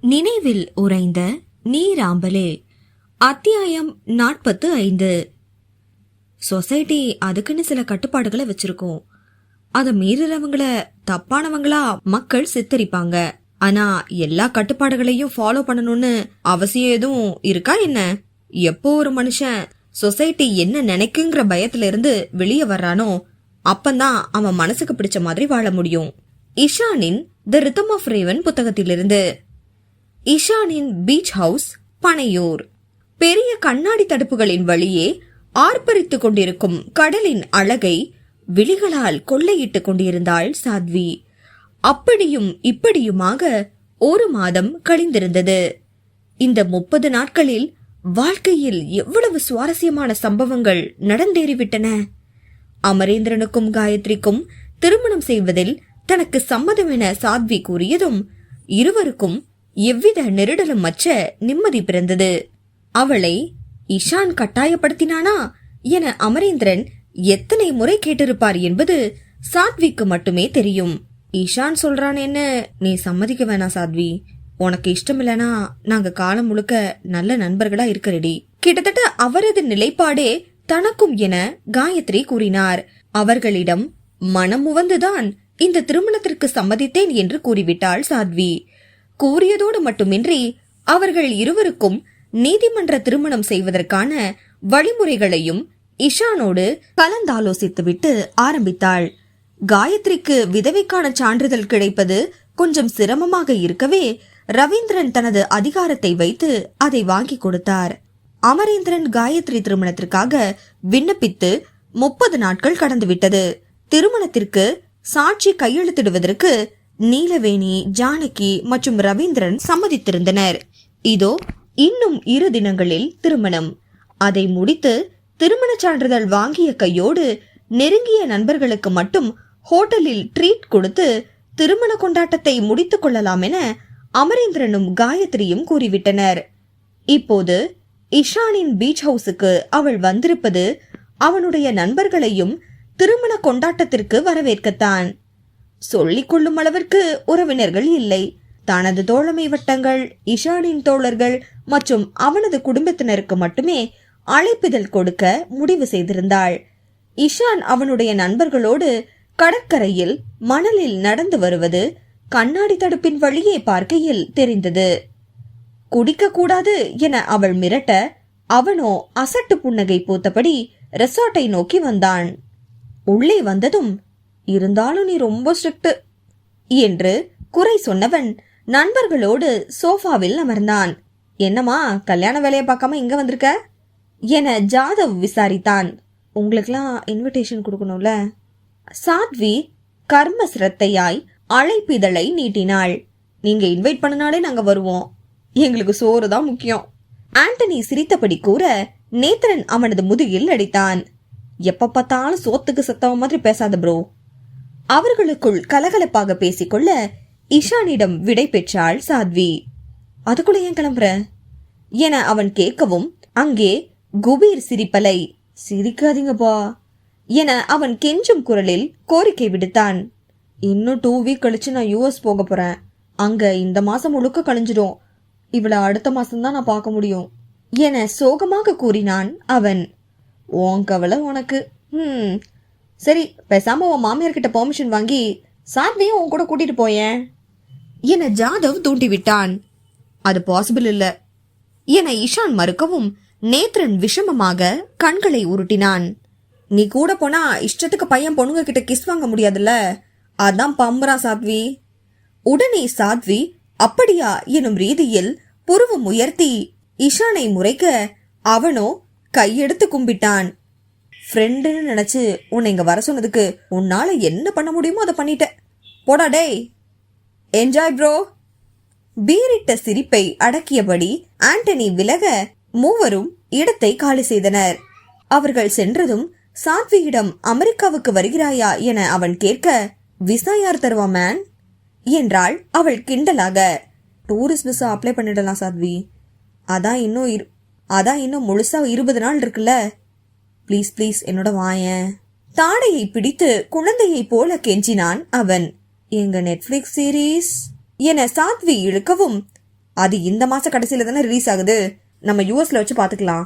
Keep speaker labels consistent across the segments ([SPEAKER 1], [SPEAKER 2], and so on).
[SPEAKER 1] நினைவில் உறைந்த நீராம்பலே. அத்தியாயம் நாற்பத்து ஐந்து. சொசைட்டி அதுக்குன்னு சில கட்டுப்பாடுகளை வச்சிருக்கோம். அதை மீறுறவங்கள தப்பானவங்களா மக்கள் சித்தரிப்பாங்க. ஆனா எல்லா கட்டுப்பாடுகளையும் ஃபாலோ பண்ணணும்னு அவசியம் எதுவும் இருக்கா என்ன? எப்போ ஒரு மனுஷன் சொசைட்டி என்ன நினைக்குங்கிற பயத்துல இருந்து வெளியே வர்றானோ அப்பந்தான் அவன் மனசுக்கு பிடிச்ச மாதிரி வாழ முடியும். இஷானின் த ரித்தம் ஆஃப் ரேவன் புத்தகத்திலிருந்து இஷானின் பீச் ஹவுஸ் பனையூர். பெரிய கண்ணாடி தடுப்புகளின் வழியே ஆர்ப்பரித்துக் கொண்டிருக்கும் கடலின் அழகை விழிகளால் கொள்ளையிட்டுக் கொண்டிருந்தாள் சாத்வி. அப்படியும் இப்படியுமாக ஒரு மாதம் கழிந்திருந்தது. இந்த முப்பது நாட்களில் வாழ்க்கையில் எவ்வளவு சுவாரஸ்யமான சம்பவங்கள் நடந்தேறிவிட்டன. அமரேந்திரனுக்கும் காயத்ரிக்கும் திருமணம் செய்வதில் தனக்கு சம்மதம் என சாத்வி கூறியதும் இருவருக்கும் எவ்வித நெருடலும் அற்ற நிம்மதி பிறந்தது. அவளை இஷான் கட்டாயப்படுத்தினானா என அமரேந்திரன் எத்தனை முறை கேட்டிருப்பார் என்பது சாத்விக்கு மட்டுமே தெரியும். ஈஷான் சொல்றானேன்னு நீ சம்மதிக்க வேணாம் சாத்வி. உனக்கு இஷ்டம் இல்லனா நாங்க காலம் முழுக்க நல்ல நண்பர்களா இருக்க ரெடி கிட்டத்தட்ட அவரது நிலைப்பாடே தனக்கும் என காயத்ரி கூறினார். அவர்களிடம் மனம் உவந்துதான் இந்த திருமணத்திற்கு சம்மதித்தேன் என்று கூறிவிட்டாள் சாத்வி. கூறியதோடு மட்டுமின்றி அவர்கள் இருவருக்கும் நீதிமன்ற திருமணம் செய்வதற்கான வழிமுறைகளையும் இஷானோடு கலந்தாலோசித்துவிட்டு ஆரம்பித்தாள். காயத்ரிக்கு விதவைக்கான சான்றிதழ் கிடைப்பது கொஞ்சம் சிரமமாக இருக்கவே ரவீந்திரன் தனது அதிகாரத்தை வைத்து அதை வாங்கி கொடுத்தார். அமரேந்திரன் காயத்ரி திருமணத்திற்காக விண்ணப்பித்து முப்பது நாட்கள் கடந்துவிட்டது. திருமணத்திற்கு சாட்சி கையெழுத்திடுவதற்கு நீலவேணி ஜானகி மற்றும் ரவீந்திரன் சம்மதித்திருந்தனர். இதோ இன்னும் இரு தினங்களில் திருமணம். அதை முடித்து திருமணச் சான்றிதழ் வாங்கிய கையோடு நெருங்கிய நண்பர்களுக்கு மட்டும் ஹோட்டலில் ட்ரீட் கொடுத்து திருமண கொண்டாட்டத்தை முடித்துக் கொள்ளலாம் என அமரேந்திரனும் காயத்ரியும் கூறிவிட்டனர். இப்போது இஷானின் பீச் ஹவுஸுக்கு அவள் வந்திருப்பது அவனுடைய நண்பர்களையும் திருமண கொண்டாட்டத்திற்கு வரவேற்கத்தான். சொல்லிக் கொள்ளும் அளவிற்கு உறவினர்கள் இல்லை. தனது தோழமை வட்டங்கள் இஷானின் தோழர்கள் மற்றும் அவனது குடும்பத்தினருக்கு மட்டுமே அழைப்பிதழ் கொடுக்க முடிவு செய்திருந்தாள். இஷான் அவனுடைய நண்பர்களோடு கடற்கரையில் மணலில் நடந்து வருவது கண்ணாடி தடுப்பின் வழியே பார்க்கையில் தெரிந்தது. குடிக்க கூடாது என அவள் மிரட்ட அவனோ அசட்டு புன்னகை பூத்தபடி ரெசார்ட்டை நோக்கி வந்தான். உள்ளே வந்ததும் இருந்தாலும் நீ ரொம்ப ஸ்ட்ரிக்ட் என்று குறை சொன்னவன் நண்பர்களோடு சோஃபாவில் அமர்ந்தான். என்னம்மா கல்யாண வேலையை பார்க்காம இங்க வந்திருக்க? என ஜாதவ் விசாரித்தான். உங்களுக்கெல்லாம் இன்விடேஷன் கொடுக்கணும்ல? சாத்வி கர்ம சிரத்தையாய் அழைப்பிதழை நீட்டினாள். நீங்க இன்வைட் பண்ணனாலே நாங்க வருவோம். எங்களுக்கு சோறு தான் முக்கியம். ஆண்டனி சிரித்தபடி கூற நேத்திரன் அவனது முதுகில் அடித்தான். எப்ப பார்த்தாலும் சோத்துக்கு சத்தவ மாதிரி பேசாத ப்ரோ அவர்களுக்குள் கலகலப்பாக பேசிக்கொள்ள இஷானிடம் விடை பெற்றாள் சாத்வி. அதுக்குள்ள ஏன் கிளம்புற? என அவன் கேட்கவும் அங்கே குபீர் சிரிப்பலை. சிரிக்காதீங்கப்பா என அவன் கெஞ்சும் குரலில் கோரிக்கை விடுத்தான். இன்னும் டூ வீக் கழிச்சு நான் யூஎஸ் போக போறேன். அங்க இந்த மாசம் முழுக்க கழிஞ்சிடும். இவளை அடுத்த மாசம்தான் நான் பார்க்க முடியும் என சோகமாக கூறினான் அவன். உன் கவலை உனக்கு. ம் சரி பேசாம உன் மாமியார்கிட்ட பெர்மிஷன் வாங்கி சாத்வியும் உன் கூட கூட்டிட்டு போயேன். என ஜாதவ் தூண்டி விட்டான் அது பாசிபிள் இல்ல. என இஷான் மறுக்கவும் நேத்ரன் விஷமமாக கண்களை உருட்டினான். நீ கூட போனா இஷ்டத்துக்கு பையன் பொண்ணுங்க கிட்ட கிஸ் வாங்க முடியாதுல்ல? அதான் பம்பரா சாத்வி. உடனே சாத்வி அப்படியா எனும் ரீதியில் புருவம் உயர்த்தி இஷானை முறைக்க அவனோ கையெடுத்து கும்பிட்டான். ஃப்ரெண்டுன்னு நினச்சி உன்னை இங்கே வர சொன்னதுக்கு உன்னால் என்ன பண்ண முடியுமோ அதை பண்ணிட்டேன். போடா டேய். என்ஜாய் ப்ரோ பீரிட்ட சிரிப்பை அடக்கியபடி ஆண்டனி விலக மூவரும் இடத்தை காலி செய்தனர். அவர்கள் சென்றதும் சாத்வியிடம் அமெரிக்காவுக்கு வருகிறாயா என அவன் கேட்க விசா யார் தருவா மேன் என்றாள் அவள் கிண்டலாக. டூரிஸ்ட் விசா அப்ளை பண்ணிடலாம் சாத்வி. அதான் இன்னும் இரு- அதான் இன்னும் முழுசா இருபது நாள் இருக்குல்ல. ப்ளீஸ் ப்ளீஸ் என்னோட வாயேன் தாடையை பிடித்து குழந்தையை போல கெஞ்சினான் அவன். எங்க நெட்ஃபிளிக்ஸ் சீரீஸ் என சாத்வி இழுக்கவும் அது இந்த மாச கடைசியில தானே ரிலீஸ் ஆகுது. நம்ம யூஎஸ்ல வச்சு பாத்துக்கலாம்.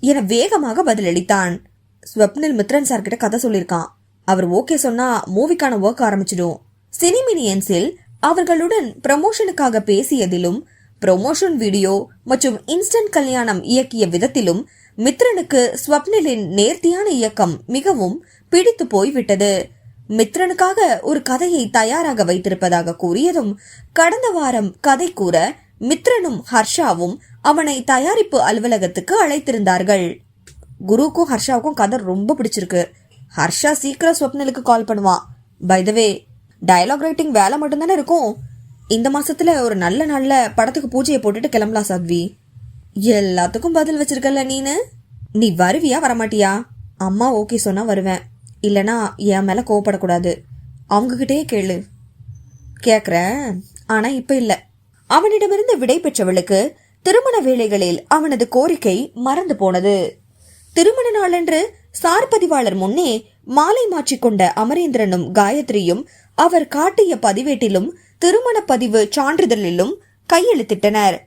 [SPEAKER 1] என வேகமாக பதிலளித்தான். ஸ்வப்னில் மித்ரன் சார் கிட்ட கதை சொல்லியிருக்கான். அவர் ஓகே சொன்னா மூவிக்கான ஒர்க் ஆரம்பிச்சிடும். சினிமினியன்ஸில் அவர்களுடன் ப்ரமோஷனுக்காக பேசியதிலும் ப்ரொமோஷன் வீடியோ மற்றும் இன்ஸ்டன்ட் கல்யாணம் இயக்கிய விதத்திலும் மித்ரனுக்கு ஸ்வப்னிலின் நேர்த்தியான இயக்கம் மிகவும் பிடித்து போய்விட்டது. மித்ரனுக்காக ஒரு கதையை தயாராக வைத்திருப்பதாக கூறியதும் கடந்த வாரம் கதை கூற மித்ரனும் ஹர்ஷாவும் அவனை தயாரிப்பு அலுவலகத்துக்கு அழைத்திருந்தார்கள். குருக்கும் ஹர்ஷாவுக்கும் கதை ரொம்ப பிடிச்சிருக்கு. ஹர்ஷா சீக்கிரம் ஸ்வப்னலுக்கு கால் பண்ணுவான் by the way dialogue writing வேலை மட்டும்தானே இருக்கும்? இந்த மாசத்துல ஒரு நல்ல நல்ல படத்துக்கு பூஜையை போட்டுட்டு கிளம்பலாம் சாத்வி. எல்லாத்துக்கும் பதில் வச்சிருக்கல நீனு? நீ வருவியா வரமாட்டியா? அம்மா ஓகே சொன்னா வருவேன். இல்லனா என் மேல கோவப்படக்கூடாது. அவங்ககிட்டயே கேளு. கேக்குற ஆனா இப்ப இல்ல. அவனிடமிருந்து விடை பெற்றவளுக்கு திருமண வேளைகளில் அவனது கோரிக்கை மறந்து போனது. திருமண நாளன்று சார் பதிவாளர் முன்னே மாலை மாற்றிக்கொண்ட அமரேந்திரனும் காயத்ரியும் அவர் காட்டிய பதிவேட்டிலும் திருமண பதிவு சான்றிதழிலும் கையெழுத்திட்டனர்.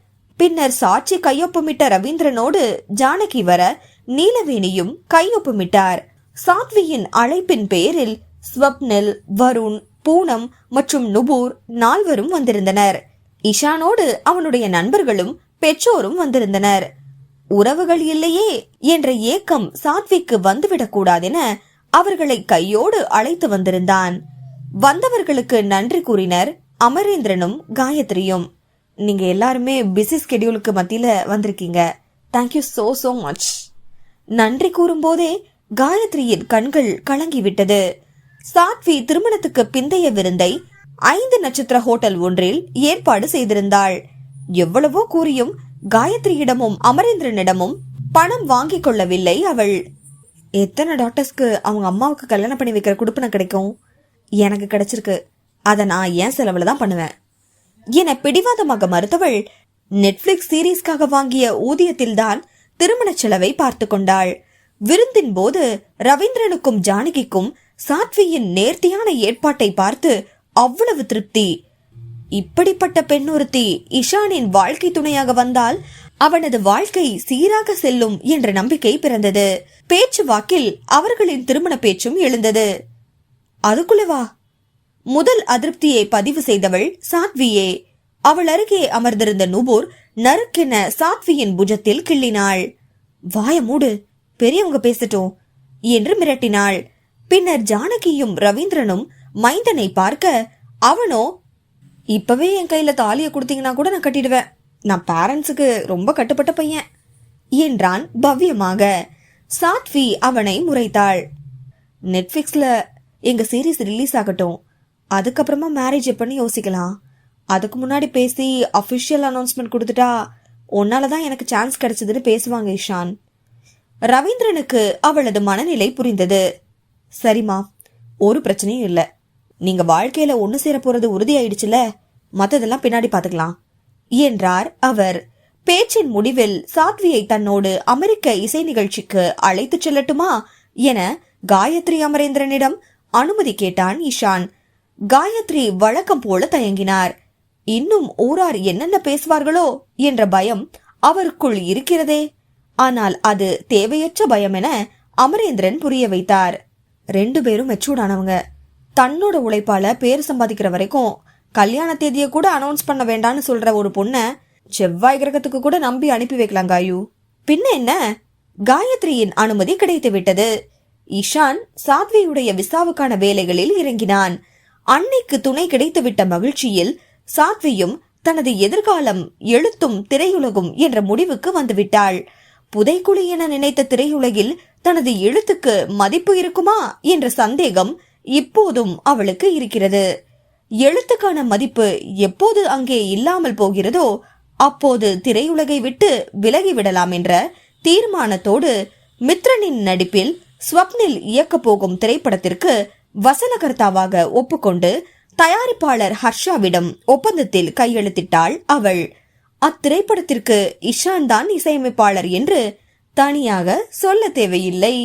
[SPEAKER 1] பின்னர் சாட்சி கையொப்பமிட்ட ரவீந்திரனோடு ஜானகி வர நீலவேணியும் கையொப்பமிட்டார். சாத்வியின் அழைப்பின் பேரில் ஸ்வப்னில் வருண் பூனம் மற்றும் நுபூர் நால்வரும் வந்திருந்தனர். இஷானோடு அவனுடைய நண்பர்களும் பெற்றோரும் வந்திருந்தனர். உறவுகள் இல்லையே என்ற ஏக்கம் சாத்விக்கு வந்துவிடக் கூடாதென அவர்களை கையோடு அழைத்து வந்திருந்தான். வந்தவர்களுக்கு நன்றி கூறினர் அமரேந்திரனும் காயத்ரியும். நீங்கள் எல்லாருமே பிஸி ஸ்கெடியூலுக்கு மத்தியில் வந்திருக்கீங்க. தேங்க்யூ ஸோ ஸோ மச் நன்றி கூறும்போதே காயத்ரியின் கண்கள் கலங்கிவிட்டது. சாத்வி திருமணத்துக்கு பிந்தைய விருந்தை ஐந்து நட்சத்திர ஹோட்டல் ஒன்றில் ஏற்பாடு செய்திருந்தாள். எவ்வளவோ கூறியும் காயத்ரியிடமும் அமரேந்திரனிடமும் பணம் வாங்கிக் கொள்ளவில்லை அவள். எத்தனை டாக்டர்ஸ்க்கு அவங்க அம்மாவுக்கு கல்யாணம் பண்ணி வைக்கிற குடுப்பினை கிடைக்கும்? எனக்கு கிடைச்சிருக்கு. அதை நான் ஏன் செலவில் தான் பண்ணுவேன்? என பிடிவாதமாக மறுத்தவள் நெட்ஃபிளிக்ஸ் சீரீஸ்க்காக வாங்கிய ஊதியத்தில்தான் திருமணச் செலவை பார்த்து கொண்டாள். விருந்தின் போது ரவீந்திரனுக்கும் ஜானகிக்கும் சாத்வியின் நேர்த்தியான ஏற்பாட்டை பார்த்து அவ்வளவு திருப்தி. இப்படிப்பட்ட பெண் ஒருத்தி இஷானின் வாழ்க்கை துணையாக வந்தால் அவனது வாழ்க்கை சீராக செல்லும் என்ற நம்பிக்கை பிறந்தது. பேச்சு வாக்கில் அவர்களின் திருமண பேச்சும் எழுந்தது. அதுக்குள்ளவா? முதல் அதிருப்தியை பதிவு செய்தவள் சாத்வியே. அவள் அருகே அமர்ந்திருந்த நுபுர் நறுக்கென சாத்வியின் புஜத்தில் கிள்ளினாள். வாய மூடு பெரியவங்க பேசட்டும் என்று மிரட்டினாள். பின்னர் ஜானகியும் ரவீந்திரனும் மைந்தனை பார்க்க அவனோ இப்பவே என் கையில தாலிய கொடுத்தீங்கன்னா கூட நான் கட்டிடுவேன். நான் பேரண்ட்ஸுக்கு ரொம்ப கட்டுப்பட்ட பையன் என்றான் பவ்யமாக. சாத்வி அவனை முறைத்தாள். நெட்ஃபிளிக்ஸ்ல எங்க சீரீஸ் ரிலீஸ் ஆகட்டும். அதுக்கப்புறமா மேரேஜ் எப்படின்னு யோசிக்கலாம். அதுக்கு முன்னாடி பேசி அஃபிஷியல் அனௌன்ஸ்மெண்ட் கொடுத்துட்டா உன்னால தான் எனக்கு சான்ஸ் கிடைச்சதுன்னு பேசுவாங்க இஷான். ரவீந்திரனுக்கு அவளது மனநிலை புரிந்தது. சரிம்மா ஒரு பிரச்சனையும் இல்லை. நீங்க வாழ்க்கையில ஒன்று சேர போறது உறுதியாயிடுச்சுல மத்ததெல்லாம் பின்னாடி பாத்துக்கலாம் என்றார் அவர். பேச்சின் முடிவில் சாத்வியை தன்னோடு அமெரிக்க இசை நிகழ்ச்சிக்கு அழைத்துச் செல்லட்டுமா என காயத்ரி அமரேந்திரனிடம் அனுமதி கேட்டான் இஷான். காயத்ரி வழக்கம் போல தயங்கினார். இன்னும் ஊரார் என்னென்ன பேசுவார்களோ? என்ற பயம் அவருக்குள் இருக்கிறதே. ஆனால் அது தேவையற்ற பயம் என அமரேந்திரன் புரிய வைத்தார். ரெண்டு பேரும் மெச்சூர்டானவங்க தன்னோட உழைப்பால பேர் சம்பாதிக்கிற வரைக்கும் கல்யாண தேதியை கூட அனௌன்ஸ் பண்ண வேண்டாம்னு சொல்ற ஒரு பொண்ண செவ்வாய் கிரகத்துக்கு கூட நம்பி அனுப்பி வைக்கலாம் காயு. பின்ன என்ன? காயத்ரியின் அனுமதி கிடைத்து விட்டது இஷான் சாத்வியுடைய விசாவுக்கான வேலைகளில் இறங்கினான். அன்னைக்கு துணை கிடைத்துவிட்ட மகிழ்ச்சியில் சாத்வியும் தனது எதிர்காலம் எழுத்தும் திரையுலகும் என்ற முடிவுக்கு வந்துவிட்டாள். புதைக்குழி என நினைத்த திரையுலகில் தனது எழுத்துக்கு மதிப்பு இருக்குமா என்ற சந்தேகம் இப்போதும் அவளுக்கு இருக்கிறது. எழுத்துக்கான மதிப்பு எப்போது அங்கே இல்லாமல் போகிறதோ அப்போது திரையுலகை விட்டு விலகிவிடலாம் என்ற தீர்மானத்தோடு மித்ரனின் நடிப்பில் ஸ்வப்னில் இயக்கப் போகும் திரைப்படத்திற்கு வசனகர்த்தாவாக ஒப்புக்கொண்டு தயாரிப்பாளர் ஹர்ஷாவிடம் ஒப்பந்தத்தில் கையெழுத்திட்டாள் அவள். அத்திரைப்படத்திற்கு இஷான் தான் இசையமைப்பாளர் என்று தனியாக சொல்ல தேவையில்லை.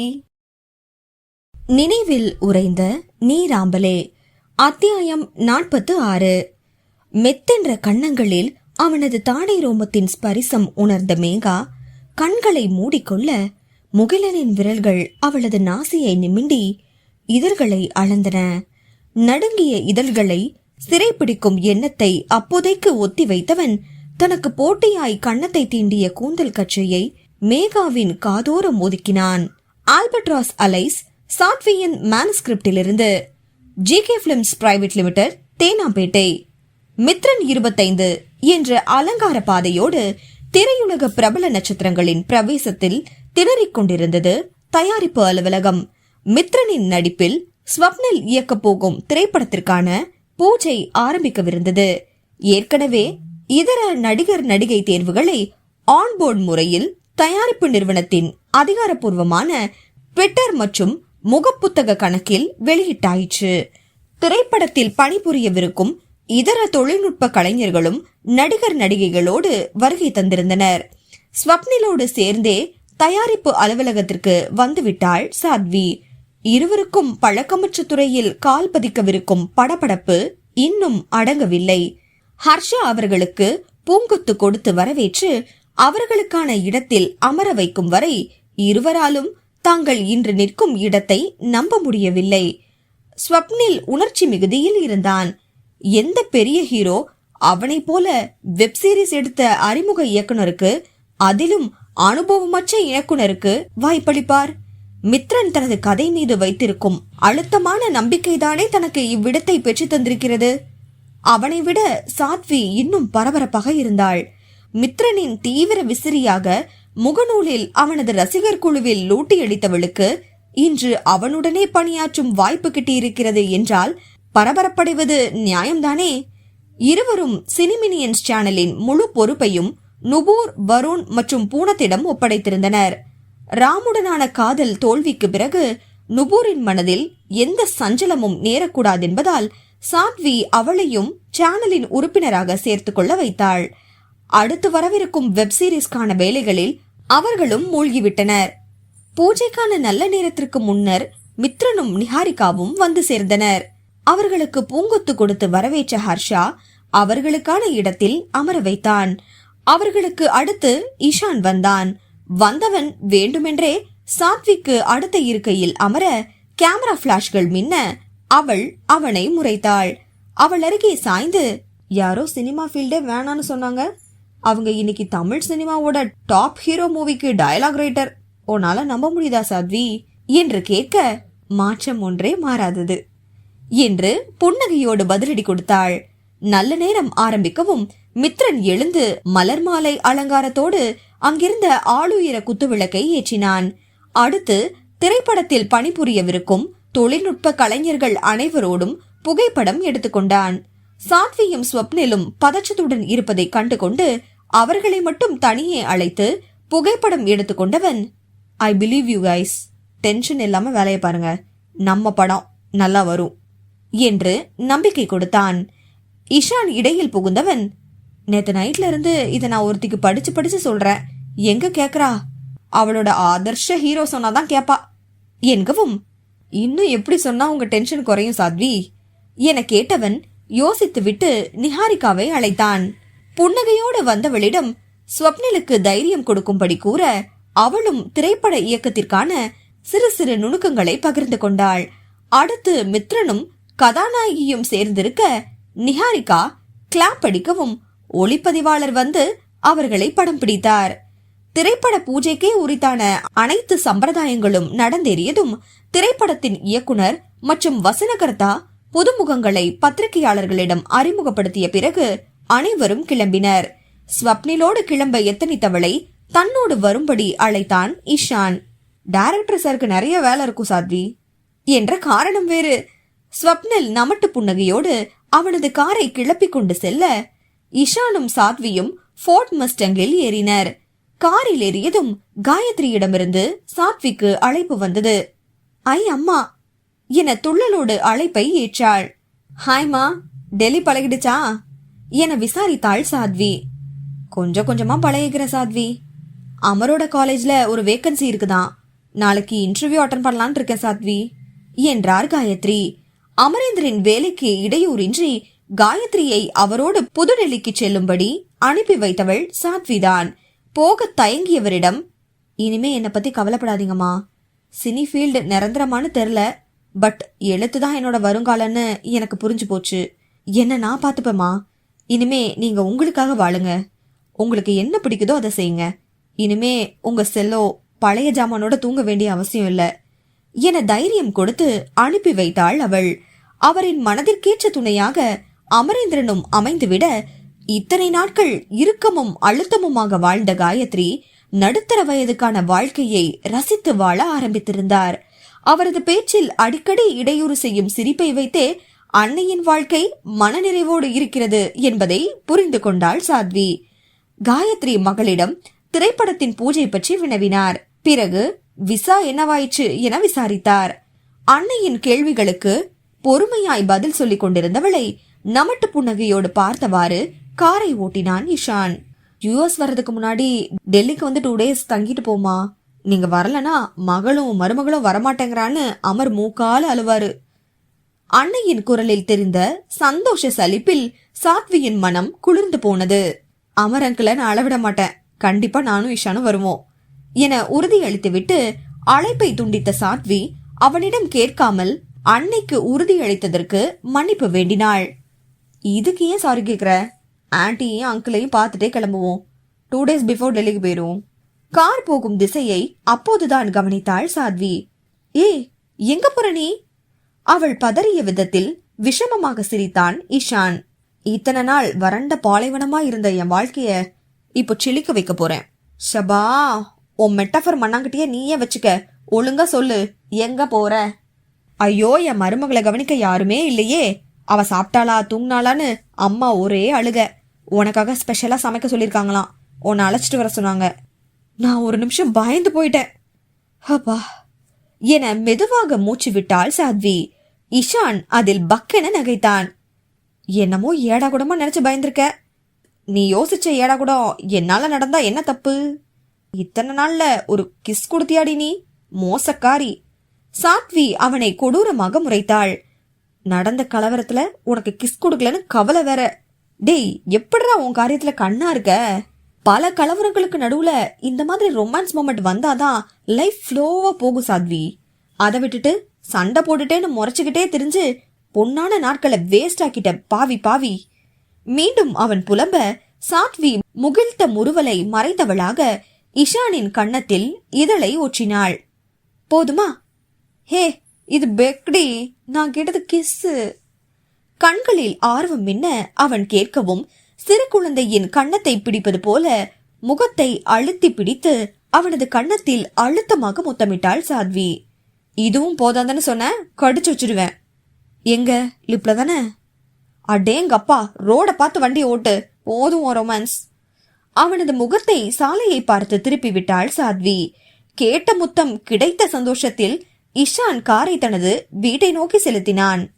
[SPEAKER 1] நினைவில் உறைந்த நீராம்பலே அத்தியாயம் நாற்பத்து ஆறு. மெத்தென்ற கன்னங்களில் அவனது தாடை ரோமத்தின் ஸ்பரிசம் உணர்ந்த மேகா கண்களை மூடிக்கொள்ள முகிலனின் விரல்கள் அவளது நாசியை நிமிண்டி இதழ்களை அளந்தன. நடுங்கிய இதழ்களை சிறைப்பிடிக்கும் எண்ணத்தை அப்போதைக்கு ஒத்தி வைத்தவன் தனக்கு போட்டியாய் கன்னத்தை தீண்டிய கூந்தல் கச்சையை மேகாவின் காதோரம் ஒதுக்கினான் ஆல்பட்ராஸ் அலைஸ் சாத்வியின் மேனுஸ்கிரிப்டிலிருந்து G K films private limited Teynampet. Mithran இருபத்தைந்து என்ற அலங்கார பாதையோடு திரையுலக பிரபல நட்சத்திரங்களின் பிரவேசத்தில் திணறிக் கொண்டிருந்தது தயாரிப்பு அலுவலகம். மித்ரனின் நடிப்பில் ஸ்வப்னில் இயக்கப் போகும் திரைப்படத்திற்கான பூஜை ஆரம்பிக்கவிருந்தது. ஏற்கனவே இதர நடிகர் நடிகை தேர்வுகளை ஆன்போர்ட் முறையில் தயாரிப்பு நிறுவனத்தின் அதிகாரப்பூர்வமான ட்விட்டர் மற்றும் முகப்புத்தக கணக்கில் வெளியிட்டாயிற்று. திரைப்படத்தில் பணிபுரியவிருக்கும் இதர தொழில்நுட்ப கலைஞர்களும் நடிகர் நடிகைகளோடு வருகை தந்திருந்தனர். ஸ்வப்னிலோடு சேர்ந்தே தயாரிப்பு அலுவலகத்திற்கு வந்துவிட்டாள் சாத்வி. இருவருக்கும் பழக்கமற்ற துறையில் கால் பதிக்கவிருக்கும் படபடப்பு இன்னும் அடங்கவில்லை. ஹர்ஷா அவர்களுக்கு பூங்கொத்து கொடுத்து வரவேற்று அவர்களுக்கான இடத்தில் அமர வைக்கும் வரை இருவராலும் தாங்கள் இன்று நிற்கும் இடத்தை நம்ப முடியவில்லை. ஸ்வப்னில் உணர்ச்சி மிகுதியில் இருந்தான். எந்த பெரிய ஹீரோ அவனைப் போல வெப் சீரிஸ் எடுத்த அறிமுக இயக்குனருக்கு அதிலும் அனுபவமற்ற இயக்குனருக்கு வாய்ப்பளிப்பார்? மித்ரன் தனது கதை மீது வைத்திருக்கும் அழுத்தமான நம்பிக்கைதானே தனக்கு இவ்விடத்தை பெற்று தந்திருக்கிறது? அவனை விட சாத்வி இன்னும் பரபரப்பாக இருந்தாள். மித்ரனின் தீவிர விசிறியாக முகநூலில் அவனது ரசிகர் குழுவில் லூட்டியடித்தவளுக்கு இன்று அவனுடனே பணியாற்றும் வாய்ப்பு கிட்டியிருக்கிறது என்றால் பரபரப்படைவது நியாயம்தானே? இருவரும் சினிமினியன்ஸ் சேனலின் முழு பொறுப்பையும் நுபூர் வருண் மற்றும் பூனத்திடம் ஒப்படைத்திருந்தனர். ராமுடனான காதல் தோல்விக்கு பிறகு நுபூரின் மனதில் எந்த சஞ்சலமும் நேரக்கூடாதென்பதால் சாத்வி அவளையும் சேனலின் உறுப்பினராக சேர்த்துக் கொள்ள வைத்தாள். அடுத்து வரவிருக்கும் வெப் சீரிஸ்கான வேலைகளில் அவர்களும் மூழ்கிவிட்டனர். பூஜைக்கான நல்ல நேரத்திற்கு முன்னர் மித்ரனும் நிஹாரிகாவும் வந்து சேர்ந்தனர். அவர்களுக்கு பூங்கொத்து கொடுத்து வரவேற்ற ஹர்ஷா அவர்களுக்கான இடத்தில் அமர வைத்தான். அவர்களுக்கு அடுத்து இஷான் வந்தான். வந்தவன் வேண்டுமென்றே சாத்விக்கு அடுத்த இருக்கையில் அமர கேமரா பிளாஷ்கள் மின்ன அவள் அவனை முறைத்தாள். அவள் அருகே சாய்ந்து யாரோ சினிமா ஃபீல்டே வேணான்னு சொன்னாங்க. அவங்க இன்னைக்கு தமிழ் சினிமாவோட டாப் ஹீரோ மூவிக்கு டயலாக் ரைட்டர். உன்னால நம்ப முடியுதா சாத்வி? என்று கேட்க மாற்றம் ஒன்றே மாறாதது. என்று புன்னகையோடு பதிலடி கொடுத்தாள். நல்ல நேரம் ஆரம்பிக்கவும் மித்ரன் எழுந்து மலர் மாலை அலங்காரத்தோடு அங்கிருந்த ஆளுயர குத்துவிளக்கை ஏற்றினான். அடுத்து திரைப்படத்தில் பணிபுரியவிருக்கும் தொழில்நுட்ப கலைஞர்கள் அனைவரோடும் புகைப்படம் எடுத்துக்கொண்டான். சாத்வியும் ஸ்வப்னிலும் பதற்றத்துடன் இருப்பதை கண்டுகொண்டு அவர்களை மட்டும் தனியே அழைத்து புகைப்படம் எடுத்துக்கொண்டவன் I believe you guys tension இல்லாம வேலையை பாருங்க. நம்ம படம் நல்லா வரும் என்று நம்பிக்கை கொடுத்தான். இஷான் இடையில் புகுந்தவன் நேத்து நைட்ல இருந்து இதை நான் ஒருத்திக்கு படிச்சு படிச்சு சொல்றேன். எங்க கேக்குறா? அவளோட ஆதர்ஷ ஹீரோ சொன்னாதான் கேப்பா. என்கவும் இன்னும் எப்படி சொன்னா உங்க டென்ஷன் குறையும் சாத்வி? என கேட்டவன் யோசித்துவிட்டு நிஹாரிகாவை அழைத்தான். புன்னகையோடு வந்தவளிடம் ஸ்வப்னிலுக்கு தைரியம் கொடுக்கும்படி கூற அவளும் திரைப்பட இயக்கத்திற்கான சிறு சிறு நுணுக்கங்களை பகிர்ந்து கொண்டாள். அடுத்து மித்ரனும் கதாநாயகியும் சேர்ந்திருக்க நிஹாரிகா கிளாப் அடிக்கவும் ஒளிப்பதிவாளர் வந்து அவர்களை படம் பிடித்தார். திரைப்பட பூஜைக்கே உரித்தான அனைத்து சம்பிரதாயங்களும் நடந்தேறியதும் திரைப்படத்தின் இயக்குனர் மற்றும் வசனகர்த்தா புதுமுகங்களை பத்திரிகையாளர்களிடம் அறிமுகப்படுத்திய பிறகு அனைவரும் கிளம்பினர். ஸ்வப்னிலோடு கிளம்ப எத்தனித்தவளை தன்னோடு வரும்படி அழைத்தான் இஷான் டைரக்டர் சாருக்கு நிறைய வேலை இருக்கும் சாத்வி. என்ற காரணம் வேறு. ஸ்வப்னில் நமட்டு புன்னகையோடு அவனது காரை கிளப்பிக் கொண்டு செல்ல இஷானும் சாத்வியும் ஃபோர்ட் மஸ்டங்கில் ஏறினர். காரில் ஏறியதும் காயத்ரியிடமிருந்து சாத்விக்கு அழைப்பு வந்தது. ஐ அம்மா என துள்ளலோடு அழைப்பை ஏற்றாள். ஹாய்மா டெல்லி பழகிடுச்சா? என விசாரித்தாள் சாத்வி. கொஞ்சம் கொஞ்சமா பழகிக்கிற சாத்வி. அமரோட காலேஜ்ல ஒரு வேக்கன்சி இருக்குதான் நாளைக்கு இன்டர்வியூ அட்டன் பண்ணலான்னு இருக்கேன் சாத்வி என்றார் காயத்ரி. அமரேந்திரின் வேலைக்கு இடையூறின்றி காயத்ரியை அவரோடு புதுடெல்லிக்கு செல்லும்படி அனுப்பி வைத்தவள் சாத்விதான். போக தயங்கியவரிடம் இனிமே என்னை பத்தி கவலைப்படாதீங்கம்மா. சினி ஃபீல்டு நிரந்தரமானு தெரில. பட் எழுத்து தான் என்னோட வருங்காலன்னு எனக்கு புரிஞ்சு போச்சு. என்ன நான் பார்த்துப்பேம்மா? இனிமே நீங்க உங்களுக்காக வாழுங்க. உங்களுக்கு என்ன பிடிக்குதோ அதை செய்யுங்க. இனிமே உங்க செல்லோ பழைய ஜாமானோட தூங்க வேண்டிய அவசியம் இல்ல. என தைரியம் கொடுத்து அனுப்பி வைத்தாள் அவள். அவரின் மனதிற்கேற்ற துணையாக அமரேந்திரனும் அமைந்துவிட இத்தனை நாட்கள் இறுக்கமும் அழுத்தமுமாக வாழ்ந்த காயத்ரி நடுத்தர வயதுக்கான வாழ்க்கையை ரசித்து வாழ ஆரம்பித்திருந்தார். அவரது பேச்சில் அடிக்கடி இடையூறு செய்யும் சிரிப்பை வைத்தே அன்னையின் வாழ்க்கை மனநிறைவோடு இருக்கிறது என்பதை புரிந்து கொண்டாள் சாத்வி. காயத்ரி மகளிடம் திரைப்படத்தின் பூஜை பற்றி வினவினார். பிறகு விசா என்னவாயிற்று என விசாரித்தார். அன்னையின் கேள்விகளுக்கு பொறுமையாய் பதில் சொல்லிக் கொண்டிருந்தவளை நமட்டு புன்னகையோடு பார்த்தவாறு காரை ஓட்டினான் இஷான். யூஎஸ் வர்றதுக்கு முன்னாடி டெல்லிக்கு வந்து டூ டேஸ் தங்கிட்டு போமா? நீங்க வரலனா மகளும் மருமகளும் வரமாட்டேங்கிறான்னு அமர் மூக்கால அழுவாரு. அன்னையின் குரலில் தெரிந்த சந்தோஷ சலிப்பில் சாத்வியின் மனம் குளிர்ந்து போனது. அமர் அங்கிள நான் அளவிட மாட்டேன். கண்டிப்பா நானும் இஷானும் வருவோம் என உறுதியளித்துவிட்டு அழைப்பை துண்டித்த சாத்வி அவனிடம் கேட்காமல் அன்னைக்கு உறுதியளித்ததற்கு மன்னிப்பு வேண்டினாள். இதுக்கு ஏன் சாரி கேட்குற ஆண்டியையும் அங்கிளையும் பார்த்துட்டே கிளம்புவோம். டூ டேஸ் பிஃபோர் டெல்லிக்கு போயிடுவோம் கார் போகும் திசையை அப்போதுதான் கவனித்தாள் சாத்வி. ஏய் எங்க போற நீ? அவள் பதறிய விதத்தில் விஷமமாக சிரித்தான் இஷான் இத்தனை நாள் வறண்ட பாலைவனமா இருந்த என் வாழ்க்கைய இப்போ சிலிக்க வைக்க போறேன். ஷபா உன் மெட்டஃபர் மண்ணாங்கிட்டயே நீயே வச்சுக்க. ஒழுங்கா சொல்லு. எங்க போற? ஐயோ என் மருமகளை கவனிக்க யாருமே இல்லையே. அவ சாப்பிட்டாளா தூங்கினாளான்னு அம்மா ஒரே அழுக. உனக்காக ஸ்பெஷலா சமைக்க சொல்லிருக்காங்களாம் உன்னை அழைச்சிட்டு வர சொன்னாங்க. நான் ஒரு நிமிஷம் பயந்து போயிட்டேன். அப்பா. என மெதுவாக மூச்சு விட்டாள் சாத்வி. இஷான் அதில் பக்கென நகைத்தான். என்னமோ ஏடா கூடமா நினைச்சு பயந்திருக்க. நீ யோசிச்ச ஏடா கூடம் என்னால நடந்தா என்ன தப்பு? இத்தனை நாள்ல ஒரு கிஸ் கொடுத்தியாடி நீ? மோசக்காரி. சாத்வி அவனை கொடூரமாக முறைத்தாள். நடந்த கலவரத்துல உனக்கு கிஸ் கொடுக்கலன்னு கவலை வேற. டேய் எப்படிடா உன் காரியத்துல கண்ணா இருக்க? பல கலவரங்களுக்கு நடுவுல இந்த மாதிரி ரொமான்ஸ் மூமெண்ட் வந்தாதான் லைஃப் ஃப்ளோவா போகும் சாத்வி. அதை விட்டுட்டு சண்டை போட்டுட்டேன்னு முறைச்சுக்கிட்டே தெரிஞ்சு பொன்னான நாட்களை வேஸ்ட் ஆக்கிட்ட பாவி பாவி. மீண்டும் அவன் புலம்ப சாத்வி முகிழ்த்த முறுவலை மறைத்தவளாக இஷானின் கன்னத்தில் இதழை ஒற்றினாள் போதுமா? ஹே இது பெக்டி. நான் கேட்டது கிஸ்ஸு. கண்களில் ஆர்வம் மின்ன அவன் கேட்கவும் சிறு குழந்தையின் கன்னத்தை பிடிப்பது போல முகத்தை அழுத்தி பிடித்து அவனது கன்னத்தில் அழுத்தமாக முத்தமிட்டாள் சாத்வி. இதுவும் போதாதானே சொன்ன கடிச்சு வச்சிருவேன். எங்க? லிப்ல தானே? அடேங்கப்பா ரோட பார்த்து வண்டி ஓட்டு. போதும் ரொமான்ஸ். அவனது முகத்தை சாலையை பார்த்து திருப்பி விட்டாள் சாத்வி. கேட்ட முத்தம் கிடைத்த சந்தோஷத்தில் இஷான் காரை தனது வீட்டை நோக்கி செலுத்தினான்.